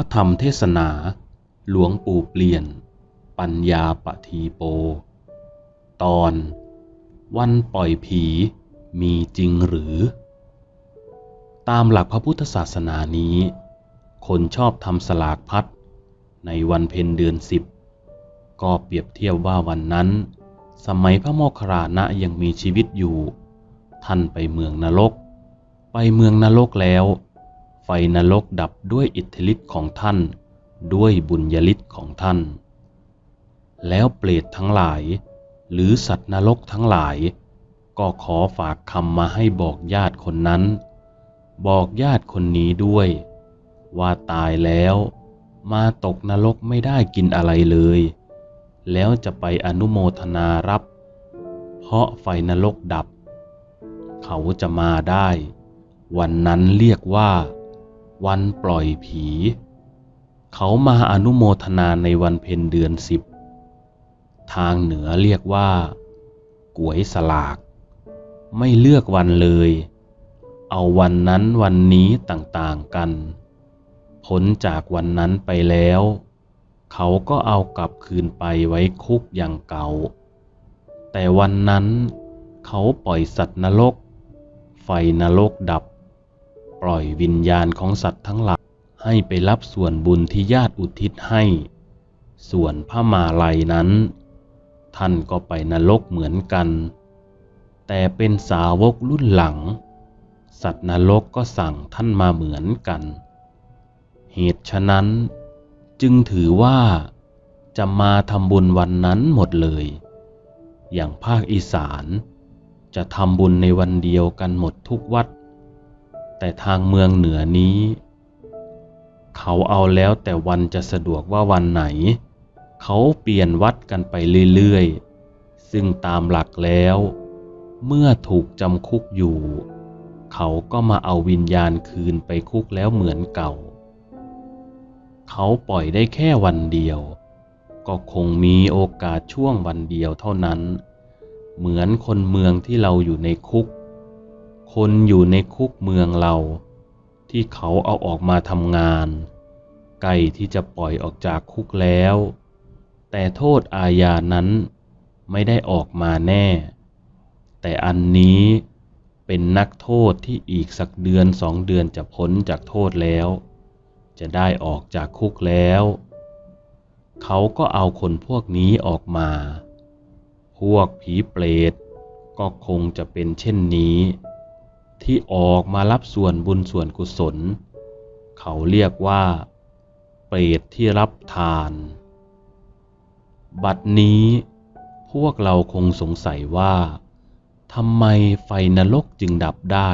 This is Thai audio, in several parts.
ระธรรมเทศนา หลวงปู่เปลี่ยน ปัญญาปทีโป ตอน วันปล่อยผีมีจริงหรือ ตามหลักพระพุทธศาสนานี้ คนชอบทำสลากพัดในวันเพ็ญเดือนสิบ ก็เปรียบเทียบว่าวันนั้น สมัยพระโมคคัลลานะยังมีชีวิตอยู่ ท่านไปเมืองนรก ไปเมืองนรกแล้ว นรกดับด้วยอิทธิฤทธิ์ของท่าน ด้วยบุญญาฤทธิ์ของท่าน แล้วเปรตทั้งหลาย หรือสัตว์นรกทั้งหลาย ก็ขอฝากคำมาให้บอกญาติคนนั้น บอกญาติคนนี้ด้วย ว่าตายแล้วมาตกนรกไม่ได้กินอะไรเลย แล้วจะไปอนุโมทนารับ เพราะไฟนรกดับ เขาจะมาได้ วันนั้นเรียกว่า วันปล่อยผี เขามาอนุโมทนาในวันเพ็ญเดือนสิบ ทางเหนือเรียกว่า ก๋วยสลาก ไม่เลือกวันเลย เอาวันนั้นวันนี้ต่างๆกัน พ้นจากวันนั้นไปแล้ว เขาก็เอากลับคืนไปไว้คุกอย่างเก่า แต่วันนั้นเขาปล่อยสัตว์นรก ไฟนรกดับ ปล่อยวิญญาณของสัตว์ทั้งหลายให้ไปรับส่วนบุญที่ญาติอุทิศให้ ส่วนพระมาลัยนั้น ท่านก็ไปนรกเหมือนกัน แต่เป็นสาวกรุ่นหลัง สัตว์นรกก็สั่งท่านมาเหมือนกัน เหตุฉะนั้นจึงถือว่าจะมาทำบุญวันนั้นหมดเลย อย่างภาคอีสานจะทำบุญในวันเดียวกันหมดทุกวัด แต่ทางเมืองเหนือนี้ เขาเอาแล้วแต่วันจะสะดวกว่าวันไหน เขาเปลี่ยนวัดกันไปเรื่อยๆ ซึ่งตามหลักแล้ว เมื่อถูกจำคุกอยู่ เขาก็มาเอาวิญญาณคืนไปคุกแล้วเหมือนเก่า เขาปล่อยได้แค่วันเดียว ก็คงมีโอกาสช่วงวันเดียวเท่านั้น เหมือนคนเมืองที่เราอยู่ในคุก คนอยู่ในคุกเมืองเรา ที่เขาเอาออกมาทำงานใกล้ที่จะปล่อยออกจากคุกแล้ว แต่โทษอาญานั้นไม่ได้ออกมาแน่ แต่อันนี้เป็นนักโทษที่อีกสักเดือนสองเดือนจะพ้นจากโทษแล้ว จะได้ออกจากคุกแล้ว เขาก็เอาคนพวกนี้ออกมา พวกผีเปรตก็คงจะเป็นเช่นนี้ ที่ออกมารับส่วนบุญส่วนกุศล เขาเรียกว่า เปรตที่รับทาน บัดนี้พวกเราคงสงสัยว่าทำไมไฟนรกจึงดับได้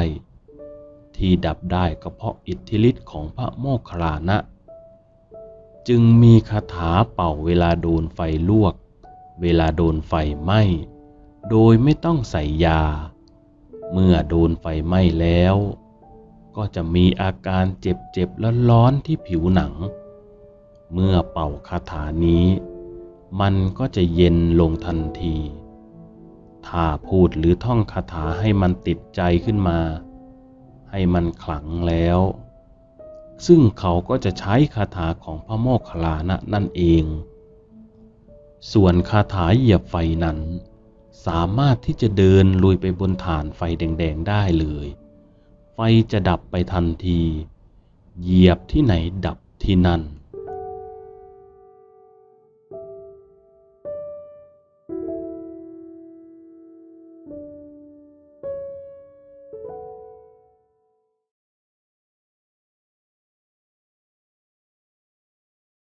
ที่ดับได้ก็เพราะอิทธิฤทธิ์ของพระโมคคัลลานะ จึงมีคาถาเป่าเวลาโดนไฟลวก เวลาโดนไฟไหม้ โดยไม่ต้องใส่ยา เมื่อโดนไฟไหม้แล้ว ก็จะมีอาการเจ็บๆร้อนๆที่ผิวหนัง เมื่อเป่าคาถานี้ มันก็จะเย็นลงทันที ถ้าพูดหรือท่องคาถาให้มันติดใจขึ้นมา ให้มันขลังแล้ว ซึ่งเขาก็จะใช้คาถาของพระโมคคัลลานะนั่นเอง ส่วนคาถาเหยียบไฟนั้น สามารถที่จะเดินลุยไปบนฐานไฟแดงๆได้เลย ไฟจะดับไปทันที เหยียบที่ไหนดับที่นั่น